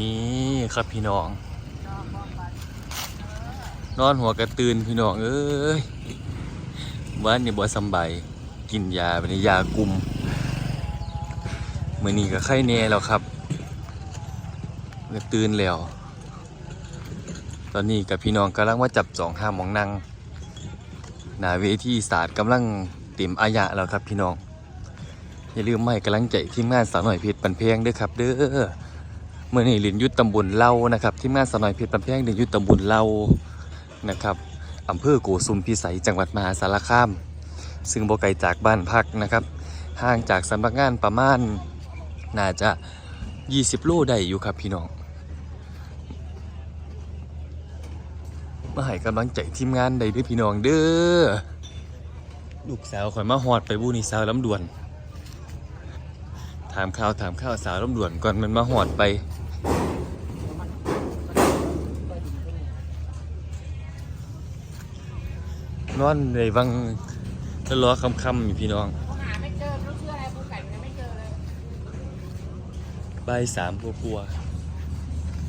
นี่ครับพี่น้อง นอนหัวกระตือนพี่น้องเอ้ยว่านนี่บ่สำบายกินยาเป็นยากลุ่มมื่อนี้ก็ไข้แน่แล้วครับกระตื่นแล้ว ตอนนี้กับพี่น้องกำลังว่าจับสองห้ามองนั่งหนาเวทีศาสตร์กำลังเต็มอายะแล้วครับพี่น้อง อย่าลืมไม่กำลังใจทีมงานสาวหน่อยเพชรปันเพลงด้วยครับ เด้อเมื่อนี้เรียนยุทธตำบลเล่านะครับทีมงานสนอยเพชรปันเพลงเรียนยุทธตำบลเล่านะครับอำเภอโกสุมพิสัยจังหวัดมหาสารคาม ซึ่งบ่ไกลจากบ้านพักนะครับ ห่างจากสำนักงานประมาณน่าจะ 20 โลได้อยู่ครับพี่น้องมาให้กำลังใจทีมงานได้ด้วยพี่น้องเด้อลูกสาวข่อยมาฮอดไปบูนี่สาวลำดวน ถามข่าวถามข่าวสาวลำดวนก่อนมันมาหอดไป นอนในวังทะเลาะคำๆอยู่พี่น้องหาไม่เจอไม่รู้ชื่ออะไรปูไก่ยังไม่เจอเลยบ่ายสามกลัว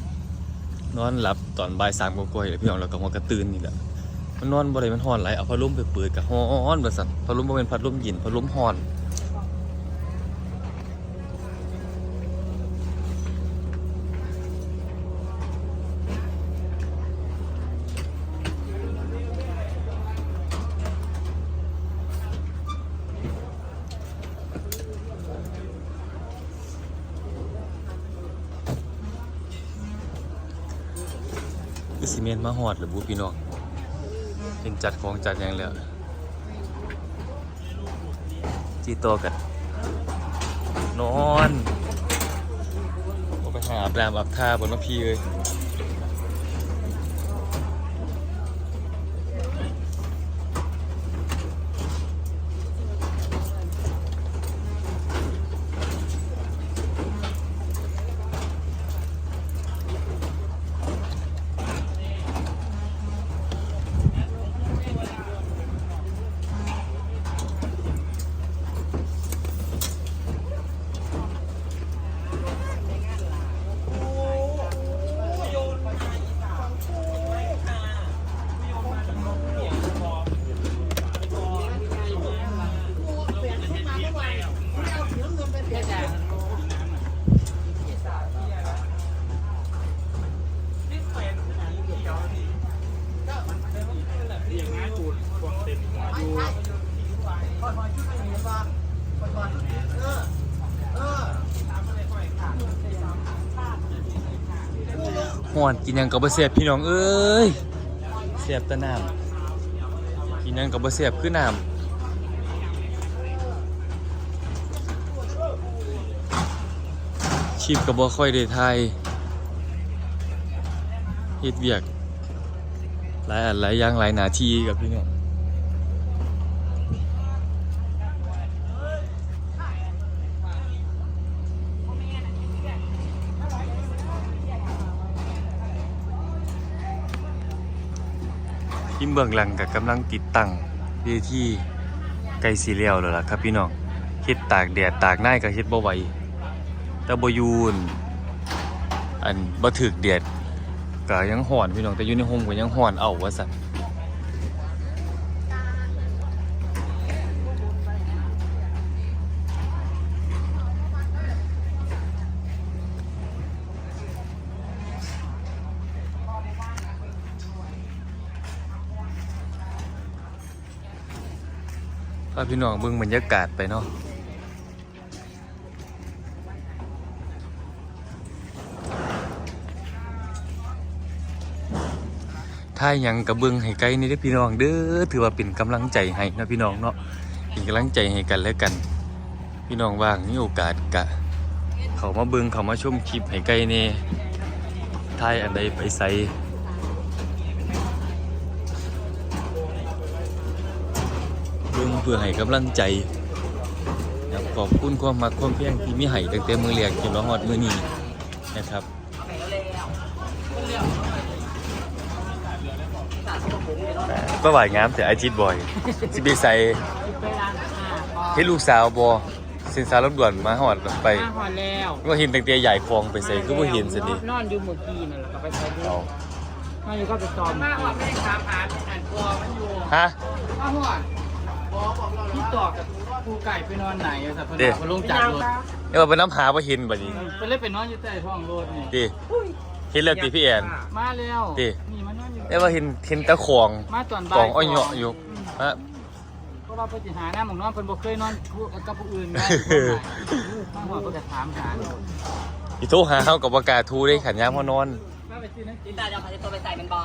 ๆนอนหลับตอนบ่ายสามกลัวๆเลยพี่น้องแล้วก็หัวกระตื่นนี่แหละมันนอนบ่ได้มันหอนไหลเอาพัดลมไปเปิดกับฮ้อนบ่สั่นพัดลมบ่เป็นพัดลมเย็นพัดลมหอน คือซีเมนต์มาหอดหรือบูพี่น้องเป็นจัดของจัดอย่างแล้วจีโตกัน นอนบ่ไปหาแปลมอับท่าบนน้ำพีเลย อนกินยังกับบะเสียบพี่น้องเอ้ยเสียบตะน้ำกินยังกับบะเสียบคือน้ำชีพกับบ่ค่อยได้ทายเฮ็ดเวียก หลายอันหลายอย่างหลายหน้าที่กับพี่น้อ ทีมเบื้องหลังกับกำลังติดตั้งเวทีไกลสีเลียวแล้วล่ะครับพี่น้องเฮ็ดตากแดดตากหน้ายก็เฮ็ดบ่ไหวแต่บ่อยูนอันบ่ถึกแดดก็ยังห่อนพี่น้องแต่อยู่ในโฮมก็ยังห่อนเอาว่าสั่น พาพี่น้องเบิ่งบรรยากาศไปเนาะถ้ายังกระเบื้องให้ไกลนี่ได้พี่น้องเด้อถือว่าเป็นกำลังใจให้นะพี่น้องเนาะเป็นกำลังใจให้กันและกัน พี่น้องว่างมีโอกาสกะ เขามาเบิ่งเขามาชมคลิปให้ไกลเน่ถ่ายอันใดไปใส่ เบิ่งเพื่อให้กำลังใจอยากขอบคุณความมักความเพียงที่มีให้ตั้งแต่มือเรียกจนมาฮอดมือนี้นะครับก็หวายงามแต่ไอจิตบ่อยสิไปใส่ไปร้านอาหารให้ลูกสาวบอสินสารรถด่วนมาหอดไปมาหอดแล้วก็เห็นตั้งแต่ใหญ่คลองไปใส่ก็บ่เห็นสิดินอนอยู่เมื่อกี้นั่นแหละก็ไปใส่ดูเอานอนอยู่ก็ไปจอมมาหอดไม่ได้ถามหาอันตัวมันอยู่ฮะมาหอด พี่ตอกกับครูไก่ไปนอนไหนสัตว์เด้พนลงจากรถเดี๋ยวไปน้ำหาบ่เห็นบัดนี้ไปเล่นไปนอนอยู่ใต้ท้องรถนี่ดิเห็นแล้วติพี่แอนมาแล้วดินี่มานอนอยู่เดี๋ยวว่าเห็นเห็นแตะของมาตอนขบ่าอยงอ้อยเหยาะอยู่ฮะเพราะว่าเพิ่นสิหาหน้าหมองนอนเพิ่นบ่เคยนอนกับผู้อื่นไงมาหอดเพิ่นก็ถามหาอีโทรหาเฮากับบ่กล้าทูได้ขันยามเฮานอนมาไปซื้อน้ำกินตาจะเอาพาเจโตไปใส่เป็นบ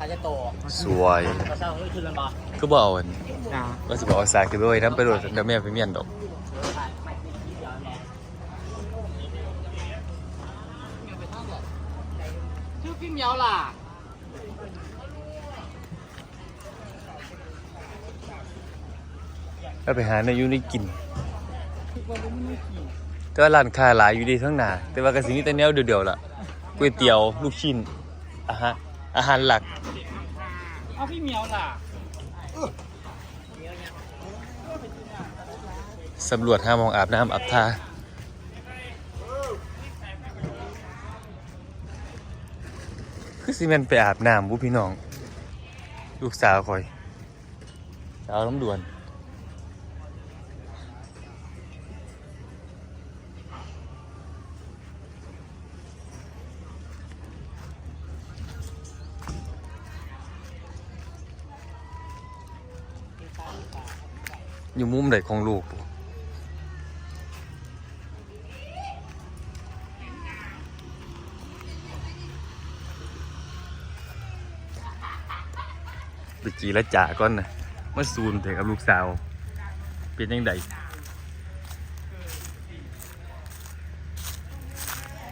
อพาเจโตสวยเราเช่าให้คือเป็นบอคือบ่เอาอันนะว่าสิบ่เอาสากไปไว้นำไปโดดเดี๋ยวแม่ไปเมียนดอกชื่อพี่เหมียวล่ะก็ไปหาในอยู่ในกินคือว่าบ่มีกี่แต่ว่าร้านค้าหลายอยู่ดีทั้งหน้าแต่ว่าก็สิมีแต่แนวเดียวๆล่ะก๋วยเตี๋ยวลูกชิ้นอาหาร อาหารหลัก เอาพี่เหมียวล่ะสำรวจหาหมองอาบน้ำอาบท่าคือสิแม่นไปอาบน้ำบุพี่น้อง ลูกสาวคอย สาวน้ำด่วน อยู่มุมใดของลูกบ่ไปจีละจ่าก่อนนะมาซูนถึงกับลูกสาว เป็นยังไง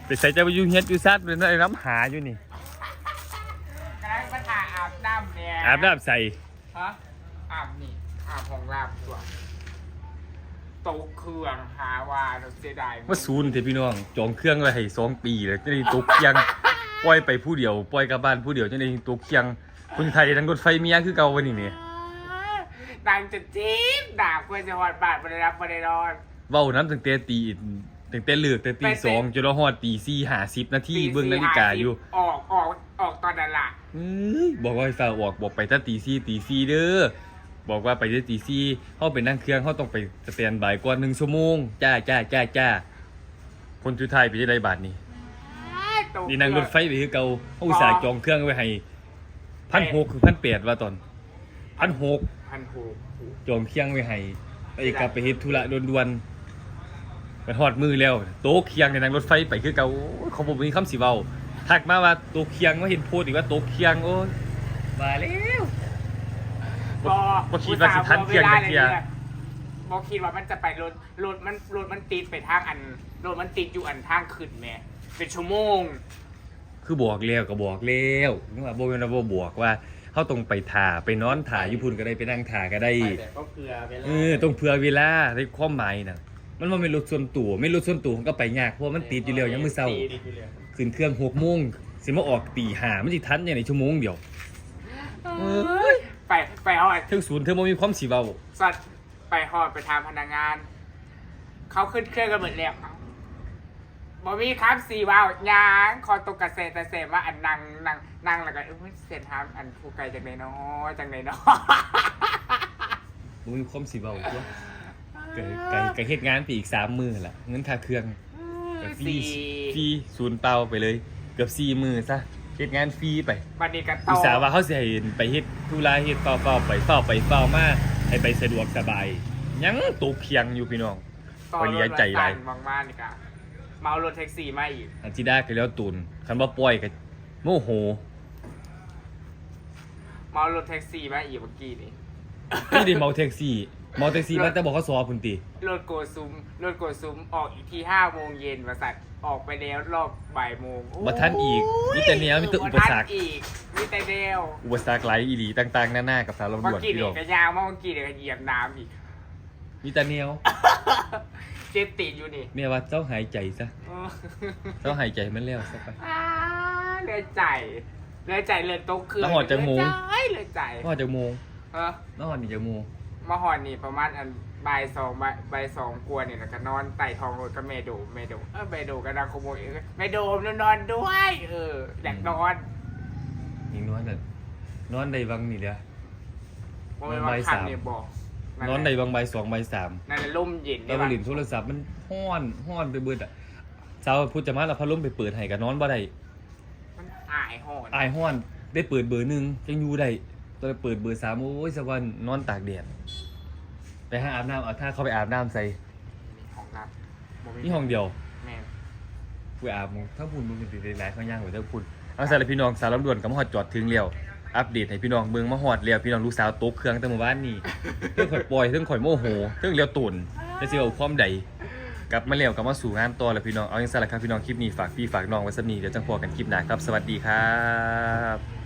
ไปใส่ใจไปอยูเฮ็ดอยูซัดเป็นอะไรน้ำหาอยู่นี่กำลังมาถ่ายอาบน้ำเนี่ยอาบน้ำใส่ฮะอาบนี่ อาบของลาบตัวโต๊ะเครื่องหาวาเราเสียดายมาซูนเถอะพี่น้อง จองเครื่องไว้ให้สองปีเลยจะได้ตกเคียงปล่อยไปผู้เดียวปล่อยกลับบ้านผู้เดียวจะได้ตกเคียงคนไทยทั้งรถไฟเมียคือเก่าวันนี้เนี่ยนางจะจี๊บด่าควรจะหอดบาทบริรับบ่ได้รอดเว้าน้ำตั้งแต่ตีตั้งแต่เลือกแต่ตีไปสองจนเราฮอดตีสี่หาสิบนาทีเบิ่งนาฬิกาอยู่ ออกออกออกตอนนั้นล่ะเอ้ยบอกว่าให้ฝ่าออกบอกไปตั้งตีสี่ตีสี่เด้อ บอกว่าไปได้ตีสี่เขาไปนั่งเครื่องเขาต้องไปสแตนบายก่อนหนึ่งชั่วโมงจ้าจ้าจ้าจ้าคนทุไทยไปได้ไรบาทนี่นี่นั่งรถไฟไปคือเก่าเขาอุตส่าห์จองเครื่องไว้ให้พันหกคือพันแปดว่าตอนพันหกพันหูจองเครื่องไว้ให้ไปกลับไปเฮ็ดธุระด่วนๆไปทอดมือแล้ว โต๊ะเคียงในนั่งรถไฟไปคือเก่าโอ้ยเขาบอกมีคำสิเว้าทักมาว่าโต๊ะเคียงว่าเห็นโพสต์อีกว่าโต๊ะเคียงโอ้ยมาแล้ว บอบ่คิดว่าสิทันเที่ยงจักเที่ย บอคิดว่ามันจะไปรถรถมันรถมันติดไปทางอันรถมันติดอยู่อันทางขึ้นแหม่เป็นชั่วโมง คือบอกแล้วก็บอกแล้วนึกว่าบ่แม่นว่าบ่บอกว่าเฮาต้องไปถ่าไปนอนถ่าอยู่พุ่นก็ได้ไปนั่งถ่าก็ได้แต่ก็เกลือไปแล้เออต้องเผื่อเวลาในความหมายน่ะมันบ่แม่นรถส่วนตัวไม่รถส่วนตัวมันก็ไปยากเพราะว่ามันติดอยู่แล้วยังมื้อเช้าขึ้นเครื่อง6โมงสิมาออกตีห้ามันสิทันอย่างในชั่วโมงเดียว ไปไปหอดเทิงศูนย์เธอบ่มีความสิเว้าสัตว์ไปหอดไปทำพนักงาน เขาขึ้นเครื่องกันหมดแล้วบอมีครับสี่ว่าวยางคอตกกระเซแต่เสว่าอันนั่งนั่งนั่งแล้วก็เออเสร็จทำอันผู้ไกลจากไหนเนาะจากไหนเนาะบ่มีความสิเว้าตัวก็ก็ก็เฮ็ดงานไปอีก3มื้อล่ะเงินค่าเครื่องก็ฟรีสี่ฟรีศูนย์เปล่าไปเลย เกือบ4มื้อซะ เฮ็ดงานฟรีไปบันนี้กันอุตส่าห์ว่าเขาสิให้ไปเฮ็ดธุระเฮ็ดเฝ้าๆไปเฝ้าไปเฝ้ามาให้ไปสะดวกสบายยังตกเคียงอยู่พี่น้อง ต่อไปเลี้ยงใจไรมากมากๆนี่กะเมารถแท็กซี่มาอีกอันที่ได้ก็แล้วตุนคันว่าปล่อยก็โมโหเมารถแท็กซี่มาอีกเมื่อกี้นี่ไม่ได้เมาแท็กซี่ เมาแท็กซี่มาแต่บอกเขาสอพุ่นติรถโกซุ้มรถโกซุ้มออกอีกที่ห้าโมงเย็นบริษัทออกไปแล้วรอบบ่ายโมงบ่ทันอีกมีแต่แนวมีแต่อุปสรรค บ่ทันอีกมีแต่แนวอุปสรรคหลายอีหลีต่าง ๆ หน้า ๆ กับสารลำเมื่อด่วนกี้พี่เนี่น้องยก็ยาวมากเมื่อกี้เนี่ยก็เหยียบน้ำอีก มีแต่แนวเจ็บติดอยู่นี่แม่ว่าเจ้าหายใจซะเออเจ้าหายใจมันแล้วซะไปอ่าเลือดใจเลือดใจเลือดโต๊ะคืนแล้วหอดจมูกเลือดใจเลือดใจพ่อจะโมงเออนอนนี่จะโมง มาหอนนี่ประมาณอันบ่ายสองบ่ายบ่ายสองกวนเนี่ยแล้วก็นอนไต่ท้องรถก็เมโดเมโดเออเมโดก็นางขโมยเออเมโดมนอนด้วย เอออยากนอนยิงนอนแต่นอนได้บางนี่เดียวโมยว่าคันเนี่ยบอกนอนได้บางใบสองใบสามนั่นแหละล่มเย็นแล้วบรินโทรศัพท์มันห้อนห้อนไปเบิดอะเช้าพุทธจะมาแล้วพัดลมไปเปิดให้กับนอนบ่ได้มันอายหอนอายห้อนได้เปิดเบอร์หนึ่งยังอยู่ได้ ตอนเปิดเบอร์สามโอ้ยสักวันนอนตากแดดไปหาอาบน้ำเอาถ้าเขาไปอาบน้ำใส่ห้องน้ำบ่มีนี่ห้องเดียวแม่นไปอาบมึงถ้าพุ่นมึงเป็นติดหลายเขาย่างไว้ถ้าพุ่นเอาใส่เลยพี่น้องสารลำดวนกับมาหอดจอดถึงแล้วอัปเดตให้พี่น้องเบิ่งมาหอดแล้วพี่น้องลูกสาวตกเครื่องแต่หมู่บ้านนี่เรื่องข่อยปล่อยเรื่องข่อยโมโหเรื่องเลี้ยวตุนจะสิเอาความใดกลับมาแล้วกลับมาสู่งานต่อแล้วพี่น้องเอาอย่างไรครับพี่น้องคลิปนี้ฝากพี่ฝากน้องไว้สักนี้เดี๋ยวจังพอกันคลิปหน้าครับสวัสดีครับ